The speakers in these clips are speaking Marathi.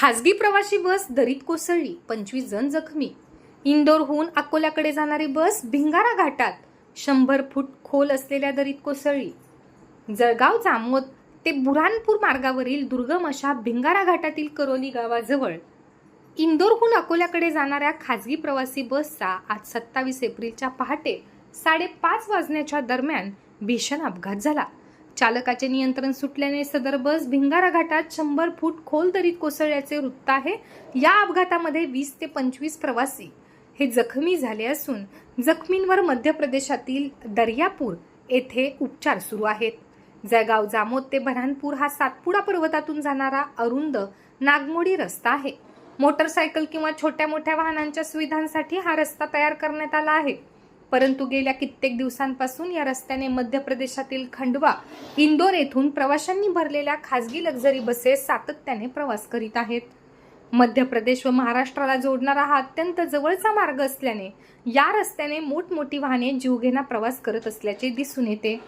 खासगी प्रवासी बस दरीत कोसळली पंचवीस जण जखमी. इंदोरहून अकोल्याकडे जाणारी बस भिंगारा घाटात शंभर फूट खोल असलेल्या दरीत कोसळली. जळगाव जामोद ते बुऱ्हाणपूर मार्गावरील दुर्गम अशा भिंगारा घाटातील करोली गावाजवळ. इंदोरहून अकोल्याकडे जाणाऱ्या खासगी प्रवासी बसचा आज सत्तावीस एप्रिलच्या पहाटे साडेपाच वाजण्याच्या दरम्यान भीषण अपघात झाला. चालकाचे नियंत्रण सुटल्याने सदर बस भिंगारा घाटात शंभर फूट खोल दरीत कोसळल्याचे वृत्त आहे. या अपघातामध्ये वीस ते पंचवीस प्रवासी हे जखमी झाले असून जखमींवर मध्य प्रदेशातील दर्यापूर येथे उपचार सुरू आहेत. जळगाव जामोद ते बऱ्हाणपूर हा सातपुडा पर्वतातून जाणारा अरुंद नागमोडी रस्ता आहे. मोटरसायकल किंवा छोट्या मोठ्या वाहनांच्या सुविधांसाठी हा रस्ता तयार करण्यात आला आहे. परंतु गेल्या कित्येक दिवसांपासून या रस्त्याने मध्य प्रदेशातील खंडवा इंदोर येथून प्रवाशांनी भरलेल्या खासगी लक्झरी बसेस सातत्याने प्रवास करीत आहेत. मध्य प्रदेश व महाराष्ट्राला जोडणारा हा अत्यंत जवळचा मार्ग असल्याने या रस्त्याने मोठमोठी वाहने जीवघेणा प्रवास करत असल्याचे दिसून येते.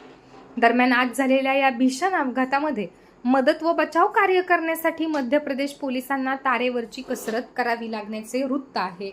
दरम्यान आज झालेल्या या भीषण अपघातामध्ये मदत व बचाव कार्य करण्यासाठी मध्य प्रदेश पोलिसांना तारेवरची कसरत करावी लागण्याचे वृत्त आहे.